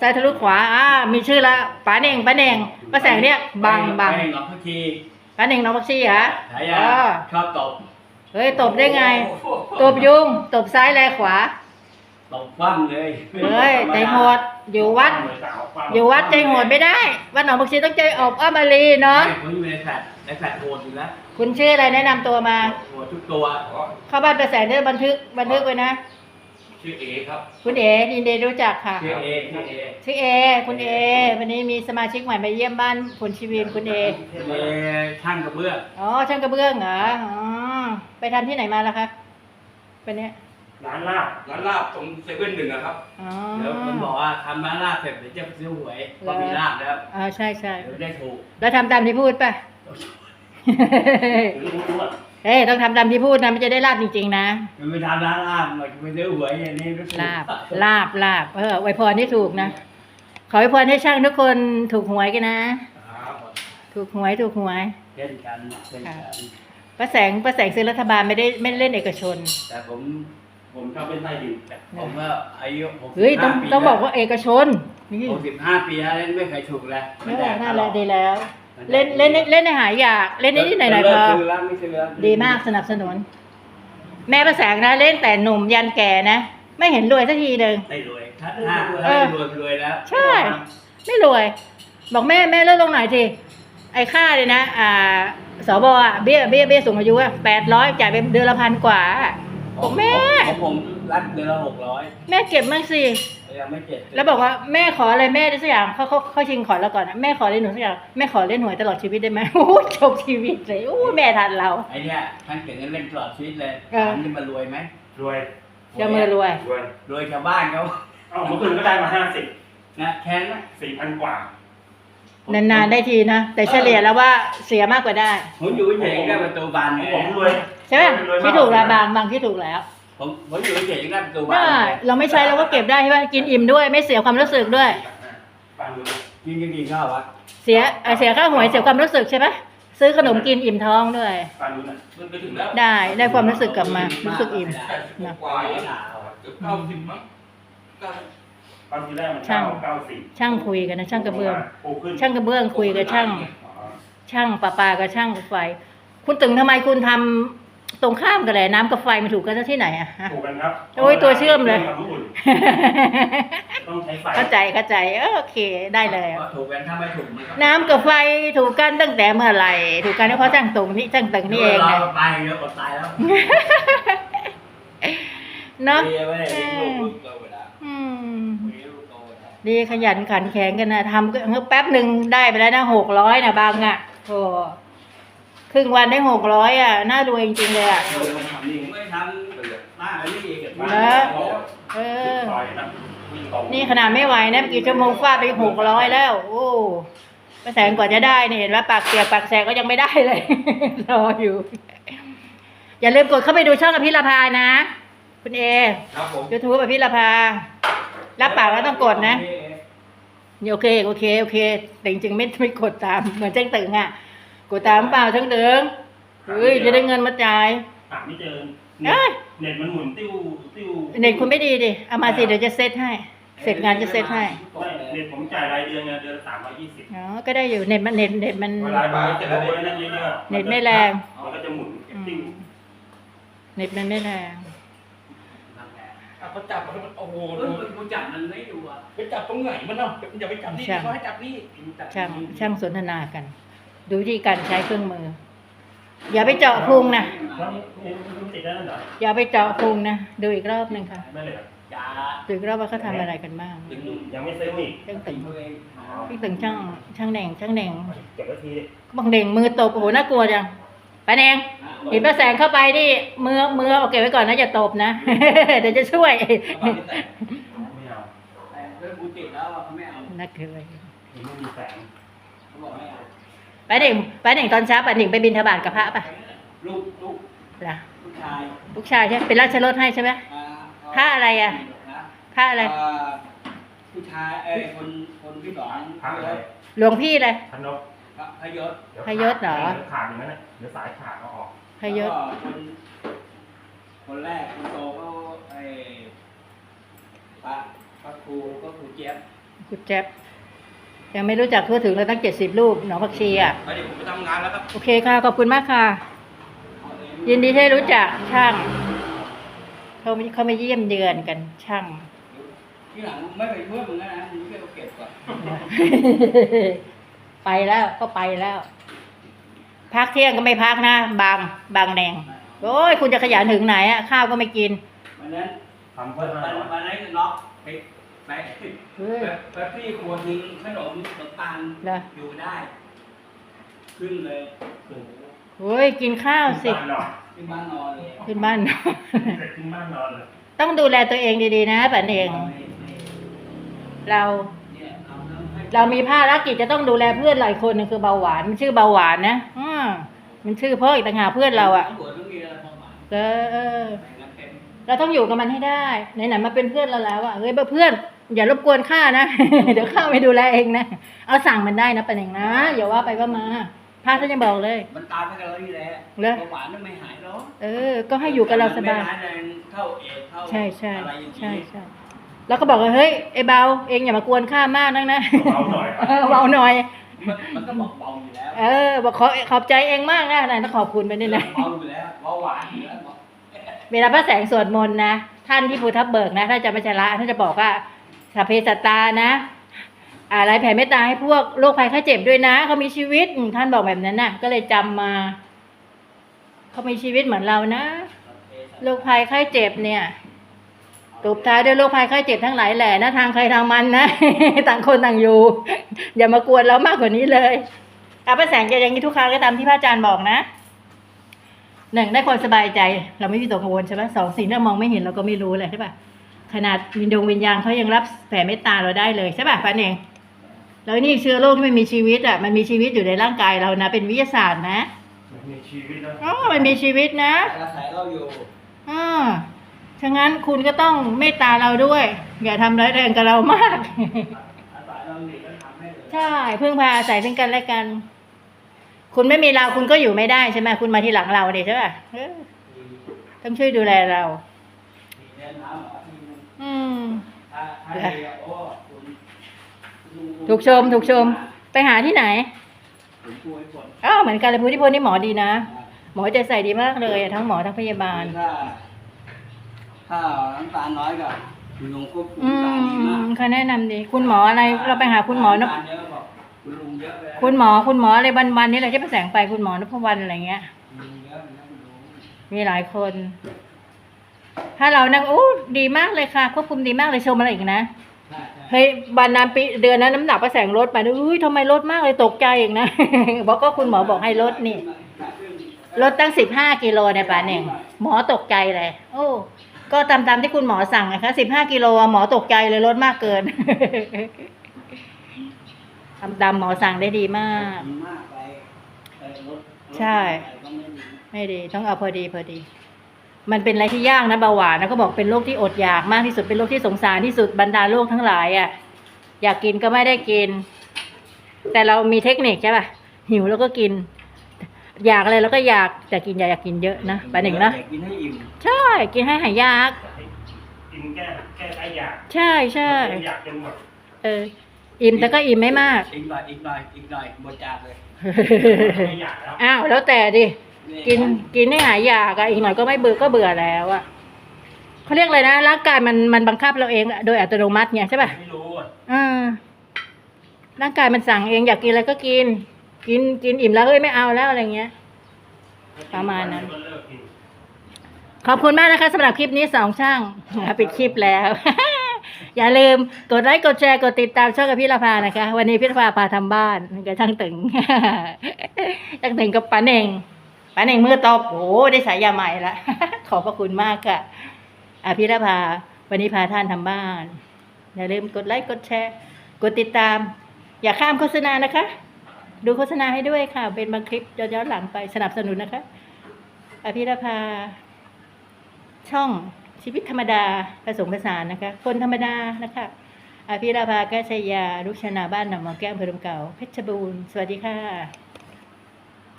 ซ้ายทะลุขวาอ่ามีชื่อละป๋าเน่งป๋าเน่งป้าแสงเรียกบังบังไม่หรอกพักทีป๋าเน่งน้องพักชีเหรอฉายาอ๋อชอบตบเฮ้ยตบได้ไง ตบยุงตบซ้ายแลขวา ตบคว่ำเลยเฮ้ยใจโหดอยู่วัด อยู่วัดใจโหดไม่ได้วัดหนองบักชีต้องใจอบอ้อมมารีเนาะไม่ผมอยู่ในแฟลตในแฟลตโหดอยู่แล้วคุณชื่ออะไรแนะนำตัวมาโหดทุกตัวเข้าบ้านประแสงได้บันทึกบันทึกไว้นะ ชื่อเอครับคุณเอ๋ยินดีรู้จักค่ะ ชื่อเอชื่อเอชื่อเอ คุณเอ วันนี้มีสมาชิกใหม่มาเยี่ยมบ้านผลชีวินคุณเอเอช่างกระเบื้องอ๋อ ช่างกระเบื้องเหรอ อ๋อ ไปทำที่ไหนมาล่ะคะเป็นเนี้ยร้านลาบร้านลาบตรงเซเว่นหนึ่งอะครับอ๋อ เดี๋ยวมันบอกว่าทำร้านลาบเสร็จเดี๋ยวจะไปซื้อหวยก็มีลาบแล้วอ่าใช่ใช่เดี๋ยวได้ถูกแล้วทำตามที่พูดป่ะหรือรู้ว่า เฮ้ยต้องทำตามที่พูดนะมันจะได้ลาบจริงๆนะ มันไปทำร้านลาบมันไปซื้อหวยอย่างนี้รู้สึกลาบ ลาบลาบเออไวยพรที่ถูกนะ ขอไวยพรให้ช่างทุกคนถูกหวยกันนะ ครับถูกหวยถูกหวย เช่นกันเช่นกัน ป้าแสงป้าแสงซื้อรัฐบาลไม่ได้ไม่ได้เล่นเอกชน แต่ผมผมชอบเป็นไส้ดิบแต่ผมก็อายุหกสิบเฮ้ยต้องห้าปีต้องบอกว่าเอกชน นี่หกสิบห้าปีแล้วเล่นไม่เคยถูกเลยนั่นแหละนั่นแหละดีแล้ว เล่นเล่นเล่นในหายอยากเล่นนิดๆหน่อยๆพอเลิกซื้อแล้วไม่ซื้อแล้วดีมากสนับสนุน แม่ประแสงนะ เล่นแต่หนุ่มยันแก่นะ ไม่เห็นรวยสักทีหนึ่งได้รวยถ้าถ้าเอถ้าอรวยรวยแล้วใช่ ไม่รวย บอกแม่แม่เลิกลงหน่อยทีไอ้ค่าเลยนะอ่าสบอะเบี้ยเบี้ยเบี้ยสูงอายุอะแปดร้อยจ่ายเป็นเดือนละพันกว่าบอกแม่ ของผมรับเดือนละหกร้อยแม่เก็บมั่งสิ ยังไม่เจ็ดแล้วบอกว่าแม่ขออะไรแม่ได้สักอย่างเขาเขาเขาชิงขอแล้วก่อนนะแม่ขอเล่นหนูสักอย่างแม่ขอเล่นหวยตลอดชีวิตได้ไหมโอ้โหจบชีวิตเลยโอ้แม่ทันเรา ไอเนี้ยท่านเก่งเงินเล่นตลอดชีวิตเลยเออ ถามนี่มันรวยไหมรวยจะมือรวย รวยรวยชาวบ้านเขาเอ้าเมื่อคืนก็ได้มาห้าสิบนะแค้นไหมสี่พันกว่า นานๆได้ทีนะ แต่เฉลี่ยแล้วว่าเสียมากกว่าได้ ผมอยู่เฉยๆก็ประตูบานขไงองผมรวยใช่ไหมรวยมากที่ถูกละบางบางที่ถูกแล้ว ผมผมอยู่เฉยๆก็ประตูบานได้ เราไม่ใช้เราก็เก็บได้ใช่ไหมกินอิ่มด้วย ไม่เสียความรู้สึกด้วย ฟังดูนะกินกันกินข้าววะเสียเอ่อเสียค่าหวยเสียความรู้สึกใช่ไหมซื้อขนมกินอิ่มท้องด้วย ฟังดูนะมันไปถึงแล้วได้ได้ความรู้สึกกลับมารู้สึกอิ่มนะกว่าเกือบเก้าสิบมั้งเก้าตอนที่แรกมันช่าง เก้าเก้าสิบช่างคุยกันนะช่างกระเบื้อง โอ้ขึ้นช่างกระเบื้องคุยกับช่าง อ๋อช่างประปากับช่างไฟ คุณตึงทำไมคุณทำ ตรงข้ามกันแหละน้ำกับไฟมันถูกกันที่ไหนอะฮะ ถูกกันครับโอ้ยตัวเชื่อมเลย ครื่องทำน้ำอุ่นต้องใช้ไฟเข้าใจเข้าใจเออโอเคได้เลยพอถูกกันถ้าไม่ถูกมันก็น้ำกับไฟถูกกันตั้งแต่เมื่อไหร่ถูกกันก็เพราะช่างตรงนี่ช่างตึงนี่เองเรานะไปเยอะอดตายแล้วเนาะดีไว้เลยลูกลูกโตแล้วอืมมีลูกโตแล้วดีขยันขันแข็งกันนะทำก็แป๊บหนึ่งได้ไปแล้วนะหกร้อยนะบางอะโอ้ ครึ่งวันได้หกร้อยอะ น่ารวยจริงๆเลยอะผมไม่ทำมากเลยนี่เกิดมาเหรอเออซอยนะวิ่งตรงนี่ขนาดไม่ไหวนะเมื่อกี่ชั่วโมงฟาดไปหกร้อยแล้ว โอ้ป้าแสงกว่าจะได้เนี่ยเห็นว่าปากเปียกปากแสงก็ยังไม่ได้เลย รออยู่ อย่าลืมกดเข้าไปดูช่องอภิรพานะ คุณเอครับผมยูทูบอภิรพา รับปากแล้วต้องกดนะ โอเค โอเค โอเค แต่จริงๆไม่ไม่กดตาม เหมือนเจ้งตึงอะ กดตามเปล่าทั้งเดิงเฮ้ยจะได้เงินมาจ่าย หาไม่เจอเอ้ยเน็ตมันหมุนติ้วติ้วเน็ตคุณไม่ดีดิเอามาสิเดี๋ยวจะเซตให้ เสร็จงานจะเซตให้ไม่เน็ตผมจ่ายรายเดือนไงเดือนละสามร้อยยี่สิบอ๋อก็ได้อยู่เน็ตมันเน็ตเน็ตมัน เวลาบาทจะโอนนั่นเยอะๆเน็ตไม่แรงมันก็จะหมุนอืติ้วมเน็ตมันไม่แรง อะเขาจับมันโอ้โหเออกูจับมันไม่อยู่อะไปจับตรงไหนมันเนาะอย่าไปจับนี่เขาให้จับนี่ ช่างช่างสนทนากัน ดูวิธีการใช้เครื่องมือ อย่าไปเจาะพุงนะแล้วนี่มันติดได้แล้วเหรออย่าไปเจาะพุงนะดูอีกรอบหนึ่งค่ะไม่เลยเหรออย่าดูอีกรอบว่าเขาทำอะไรกันบ้างยังไม่ซื้ออีกเจ้งติตึดงตัวเองพี่ตึงช่างช่างแหน่งช่างแหน่งเก็บไว้ทีดิบางเด่งมือตบโอ้โหน่ากลัวจังไปแนงเห็นป้าแสงเข้าไปนี่มือมือเอาเก็บไว้ก่อนนะอย่าตบนะ เดี๋ยวจะช่วยไม่เอาแต่เรื่องกูติดแล้วเขาไม่เอานักเคยยังไม่มีแสง เขาบอกไม่เอา ไปเด่งไปเด่งตอนเช้าไปเด่งไปบินทบาทกับพระป่ะลูกลูกล่ะลูกชายลูกชายใช่ไหมเป็นราชรถให้ใช่ไหมอ่าผ้าอะไรอะพระอะไรเผู้ชายเอ้ยคนคนที่สองพักอะไรหลวงพี่เลยพันนกพระพยศเดี๋วพยศเหรอ ดี๋ยวขาดอย่างนั้นน่ะเดี๋ยวสายขาดเอาออกพยศแล้วก็คนคนแรกคนโตก็ไอ้พระพระครูก็ครูเจี๊ยบคคุณแจ๊บ ยังไม่รู้จักทั่วถึงเลยตั้งเจ็ดสิบรูปหนองผักชีอะไปเดี๋ยวผมไปทำงานแล้วครับ โอเคค่ะ ขอบคุณมากค่ะ ยินดีที่ได้รู้จักช่าง เขาไม่เขาไม่เยี่ยมเยือนกันช่าง ที่หลังไม่ไปเพื่อนมึงนะมึงไปเก็บก่อนไปแล้วก็ไปแล้ว พักเที่ยงก็ไม่พักนะ บางบางแดงโอ้ยคุณจะขยันถึงไหนอะข้าวก็ไม่กินวันนั้นทำวัเพื่อนนห้าร้อยวันนั้นน็อกไป ไปเฮ้ยไปพี่ครัวทิ้งขนมขนมปังเหรออยู่ได้ ขึ้นเลยโอ้ยกินข้าวสิ บ้านนอนที่บ้านนอนเลยขึ้นบ้านเด็กขึ้นบ้านนอนเลยต้องดูแลตัวเองดีๆนะปันเองเรา เนี่ยเอาน้ำให้เรามีภารกิจจะต้องดูแลเพื่อนหลายคนนึงคือเบาหวานมันชื่อเบาหวานนะอืมมันชื่อเพ่ออีกต่างหากเพื่อนเราอะตำรวจต้องมีอะไรประมาณเออเออ แบ่งกันเป็นเราต้องอยู่กับมันให้ได้ไหนๆมาเป็นเพื่อนเราแล้วอะเฮ้ยเพื่อน อย่ารบกวนข้านะ เดี๋ยวข้าไม่ดูแลเองนะ เอาสั่งมันได้นะปันเองนะอย่าว่าไปว่ามาพระท่านจะบอกเลย มันตายไปกันแล้วนี่แหละเหรอเบาหวานมันไม่หายหรอกเออ ก็ให้อยู่กับเราสบายมันไม่ร้ายแรงเท่าเอดส์เท่าใช่ใช่อะไรอย่างนี้ใช่ใช่แล้วก็บอกว่าเฮ้ยไอ้เบาเองอย่ามากวนข้ามากนักนะเบาหน่อยเออเบาหน่อยมันมันก็บอกเบาอยู่แล้วเออบอกขอขอบใจเองมากนะนะต้องขอบคุณไปด้วยนะเบาอยู่แล้วเบาหวานอยู่แล้วบอกเวลาพระแสงสวดมนต์นะท่านที่ภูทับเบิกนะถ้าจะไม่ชละท่านจะบอกว่า สัพเพสัตตานะอะไรแผ่เมตตาให้พวกโรคภัยไข้เจ็บด้วยนะเขามีชีวิตท่านบอกแบบนั้นน่ะ ก็เลยจำมาเขามีชีวิตเหมือนเรานะโรคภัยไข้เจ็บเนี่ยตบท้ายด้วยโรคภัยไข้เจ็บทั้งหลายแหล่นะทางใครทางมันนะต่างคนต่างอยู่ อย่ามากวนเรามากกว่านี้เลยอาพระแสงจะอย่างนี้ทุกครั้งก็ตามที่พระอาจารย์บอกนะหนึ่งได้ความสบายใจ เราไม่มีตัวกังวลใช่ไหมสองสิ่งที่เรามองไม่เห็นเราก็ไม่รู้เลยใช่ปะ ขนาดวิญญาณวิญญาณเขายังรับแผ่เมตตาเราได้เลยใช่ปะป้าเองแล้วนี่เชื้อโรคที่มันมีชีวิตอะมันมีชีวิตอยู่ในร่างกายเรานะเป็นวิทยาศาสตร์นะมันมีชีวิตแล้วอ๋อมันมีชีวิตนะแต่อาศัยเราอยู่อ่าฉะนั้นคุณก็ต้องเมตตาเราด้วย อย่าทำร้ายแรงกับเรามากอาศัยเราหนีก็ทำให้เลยใช่พึ่งพาอาศัยซึ่งกันและกัน คุณไม่มีเราคุณก็อยู่ไม่ได้ใช่ไหมคุณมาทีหลังเราเนี่ยใช่ปะเออต้องช่วยดูแลเราเรียนหาหม อทีนึงอืม ถ้าถ้าเรียนโอ้คุณลุงถูกชมถูกชม ไปหาที่ไหนผมป่วยผลอ้าวเหมือนกันเลยพุทธิพลนี่หมอดีนะ หมอใจะใส่ดีมากเลยอะทั้งหมอทั้งพยาบาล ถ้าถ้าน้ำตาลน้อยก็ลุงควบคุมอืตาลดีมากมเขาแนะนำดี คุณหมออะไรเราไปหาคุณหมอนพำตาลเยอะบอกคุณลุงเยอะเลยคุณหมอคุณหมออะไรวันๆนี่แหละที่ประแสงไปคุณหมอนพวันอะไรเงี้ยลุงเยอะนะคุณลุงมีหลายคน ถ้าเรานั่งโอ้ดีมากเลยค่ะ ควบคุมดีมากเลยชมอะไรอีกนะใช่ใช่เฮ้ยวันนั้นปีเดือนนั้นน้ำหนักประแสงลดไปนะอุ้ยทำไมลดมากเลยตกใจอีกนะบอกก็คุณหมอบอกให้ลดนี่ลดตั้งสิบห้ากิโลเนี่ยป่าเน่งหมอตกใจเลย โอ้ก็ตามตามที่คุณหมอสั่งนะคะสิบห้ากิโลอะหมอตกใจเลยลดมากเกินทำตามหมอสั่งได้ดีมากกินมากไปเออลดลดใช่ไปก็ไม่ดีไม่ดี ต้องเอาพอดีพอดี มันเป็นอะไรที่ยากนะเบาหวานนะก็บอกเป็นโรคที่อดอยากมากที่สุดเป็นโรคที่สงสารที่สุดบรรดาโรคทั้งหลายอะ อยากกินก็ไม่ได้กิน แต่เรามีเทคนิคใช่ป่ะหิวแล้วก็กิน อยากอะไรแล้วก็อยากแต่กินอย่าอยากกินเยอะนะปาหนึ่งนะอยากกินให้อิ่มใช่กินให้หายยาก กินแก้แก้ไขอยากใช่ใช่อยากจนหมดเอออิ่มแต่ก็อิ่มไม่มากอีกหน่อยอีกหน่อยอีกหน่อยหมดจากเลยไม่อยากแล้วอ้าวแล้วแต่ดิ กินกินให้หายอยากอะอีกหน่อยก็ไม่เบื่อก็เบื่อแล้วอะเขาเรียกอะไรนะร่างกายมันมันบังคับเราเองโดยอัตโนมัติไงใช่ป่ะไม่รู้อะอ่าร่างกายมันสั่งเองอยากกินอะไรก็กิน กินกินอิ่มแล้วเฮ้ยไม่เอาแล้วอะไรเงี้ย ประมาณนั้น ก็เลิกกินขอบคุณมากนะคะสำหรับคลิปนี้สองช่างปิดคลิปแล้ว อย่าลืมกดไลค์กดแชร์กดติดตามช่องกับพี่ละพานะคะ วันนี้พี่ละพาพาทำบ้านกับช่างตึง ช่างตึงกับป้าเน่ง ป้าเน่งมือตบโอ้ได้ฉายาใหม่ละ ขอบพระคุณมากค่ะอะพี่ละพาวันนี้พาท่านทำบ้าน อย่าลืมกดไลค์กดแชร์ กดติดตาม อย่าข้ามโฆษณานะคะ ดูโฆษณาให้ด้วยค่ะ เป็นบางคลิปย้อนหลังไปสนับสนุนนะคะ อภิรภา ช่องชีวิตธรรมดาผสมผสานนะคะ คนธรรมดานะคะอภิรภาแก้ชยา ลูกชนาบ้านหนองหมอแก้วอำเภอลมเก่าเพชรบูรณ์ สวัสดีค่ะ